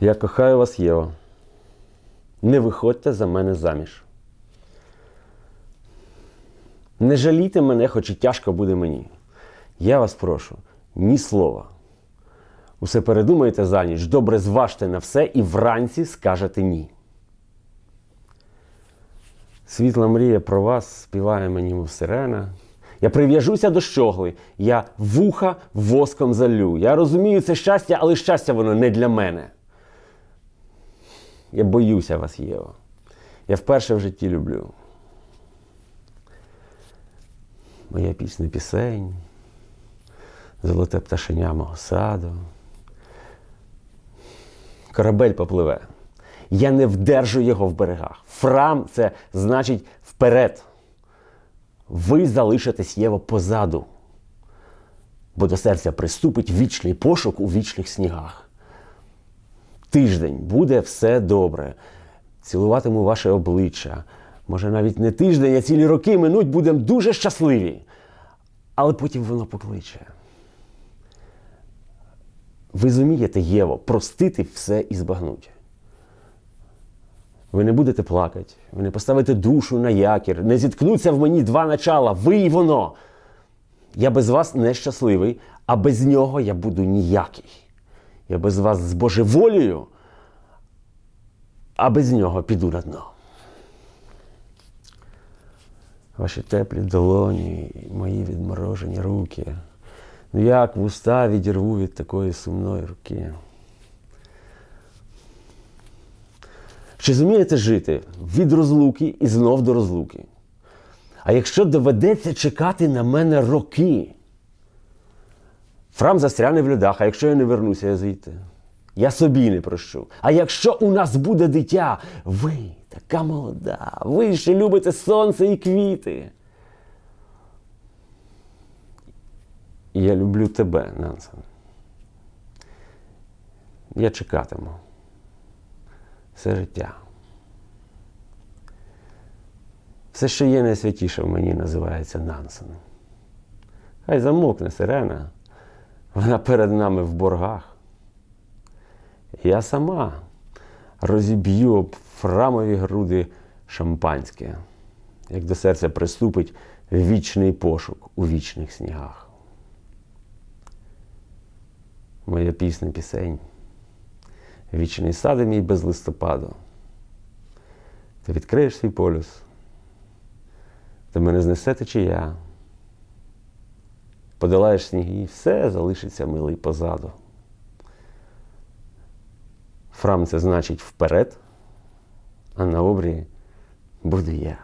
Я кохаю вас, Єво. Не виходьте за мене заміж. Не жалійте мене, хоч і тяжко буде мені. Я вас прошу, ні слова. Усе передумайте за ніч, добре зважте на все і вранці скажете ні. Світла мрія про вас співає мені мов сирена. Я прив'яжуся до щогли, я вуха воском залю. Я розумію це щастя, але щастя воно не для мене. Я боюся вас, Єва. Я вперше в житті люблю. Моя пісня пісень, золоте пташеня мого саду. Корабель попливе. Я не вдержу його в берегах. Фрам це значить вперед. Ви залишитесь Єво позаду, бо до серця приступить вічний пошук у вічних снігах. Тиждень буде все добре. Цілуватиму ваше обличчя. Може, навіть не тиждень, а цілі роки минуть будемо дуже щасливі. Але потім воно покличе. Ви зумієте, Єво, простити все і збагнуть. Ви не будете плакати, ви не поставите душу на якір, не зіткнуться в мені два начала, ви і воно. Я без вас нещасливий, а без нього я буду ніякий. Я без вас з божеволію, а без нього піду на дно. Ваші теплі долоні, мої відморожені руки. Ну як вуста відірву від такої сумної руки. Чи зумієте жити від розлуки і знов до розлуки? А якщо доведеться чекати на мене роки, Фрам застряне в льодах, а якщо я не вернуся, я звідти. Я собі не прощу. А якщо у нас буде дитя, ви така молода, ви ще любите сонце і квіти. Я люблю тебе, Нансен. Я чекатиму все життя. Все, що є найсвятіше в мені, називається Нансен. Хай замовкне сирена. Вона перед нами в боргах. Я сама розіб'ю об фрамові груди шампанське, як до серця приступить вічний пошук у вічних снігах. Моя пісня пісень. Вічний сад мій без листопаду. Ти відкриєш свій полюс, ти мене знесе течія. Подолаєш сніги, і все залишиться милий позаду. Фрам це значить вперед, а на обрії буду я.